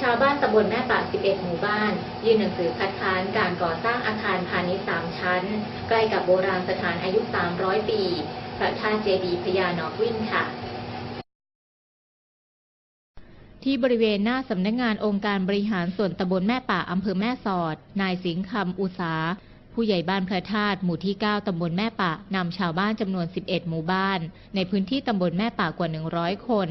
ชาวบ้านตำบลแม่ป่า 11 หมู่บ้าน ยื่นหนังสือคัดค้านการก่อสร้างอาคารพาณิชย์ 3 ชั้น ใกล้กับโบราณสถานอายุ 300 ปี พระธาตุเจดีย์พญานอกวิ่นค่ะที่บริเวณหน้าสำนักงงานองค์การบริหารส่วนตำบลแม่ป่าอำเภอแม่สอด นายสิงห์คำอุสา ผู้ใหญ่บ้านพระธาตุหมู่ที่ 9 ตำบลแม่ป่านำชาวบ้านจำนวน 11 หมู่บ้าน ในพื้นที่ตำบลแม่ป่ากว่า 100 คน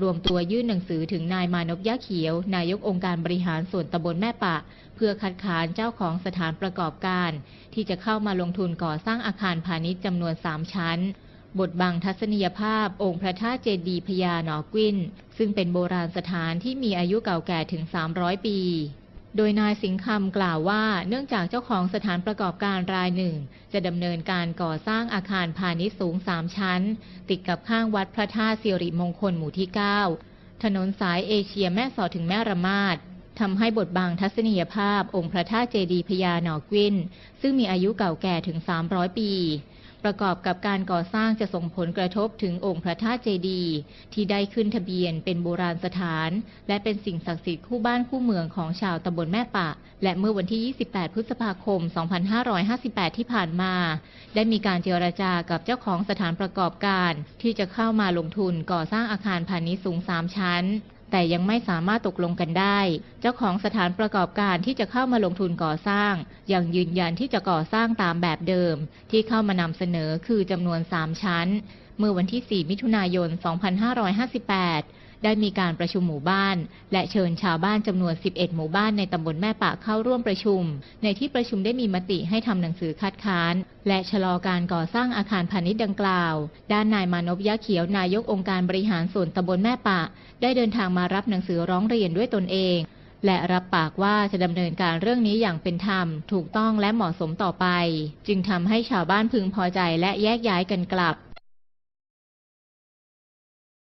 รวมตัวยื่นหนังสือถึงนายมานพยะเขียว นายกองค์การบริหารส่วนตำบลแม่ป่าเพื่อคัดค้านเจ้าของสถานประกอบการ ที่จะเข้ามาลงทุนก่อสร้างอาคารพาณิชย์จำนวน 3 ชั้นบทบังทัศนียภาพ องค์พระธาตุเจดีย์พญาหนอกวินซึ่งเป็นโบราณสถานที่มีอายุเก่าแก่ถึง 300 ปี โดยนายสิงห์คำกล่าวว่า เนื่องจากเจ้าของสถานประกอบการรายหนึ่ง จะดำเนินการก่อสร้างอาคารพาณิชย์สูง3ชั้น ติดกับข้างวัดพระธาตุสิริมงคลหมู่ที่ 9 ถนนสายเอเชียแม่สอดถึงแม่ระมาดทำให้บทบังทัศนียภาพองค์พระธาตุเจดีย์พญาหนอกวิน ซึ่งมีอายุเก่าแก่ถึง 300 ปี ประกอบกับการก่อสร้างจะส่งผลกระทบถึงองค์พระธาตุเจดีย์ที่ได้ขึ้นทะเบียนเป็นโบราณสถาน และเป็นสิ่งศักดิ์สิทธิ์คู่บ้านคู่เมืองของชาวตำบลแม่ปะ และเมื่อวันที่ 28 พฤษภาคม 2558 ที่ผ่านมา ได้มีการเจรจากับเจ้าของสถานประกอบการ ที่จะเข้ามาลงทุนก่อสร้างอาคารพาณิชย์สูง 3 ชั้น แต่ยังไม่สามารถตกลงกันได้ เจ้าของสถานประกอบการที่จะเข้ามาลงทุนก่อสร้าง ยังยืนยันที่จะก่อสร้างตามแบบเดิม ที่เข้ามานำเสนอคือจำนวน 3 ชั้น เมื่อวันที่ 4 มิถุนายน 2558 ได้มีการประชุมหมู่บ้าน และเชิญชาวบ้านจำนวน 11 หมู่บ้านในตำบลแม่ปะเข้าร่วมประชุม ในที่ประชุมได้มีมติให้ทำหนังสือคัดค้าน และชะลอการก่อสร้างอาคารพาณิชย์ดังกล่าว ด้านนายมานพยะเขียวนายกองค์การบริหารส่วนตำบลแม่ปะ ได้เดินทางมารับหนังสือร้องเรียนด้วยตนเอง และรับปากว่าจะดำเนินการเรื่องนี้อย่างเป็นธรรม ถูกต้องและเหมาะสมต่อไป จึงทำให้ชาวบ้านพึงพอใจและแยกย้ายกันกลับ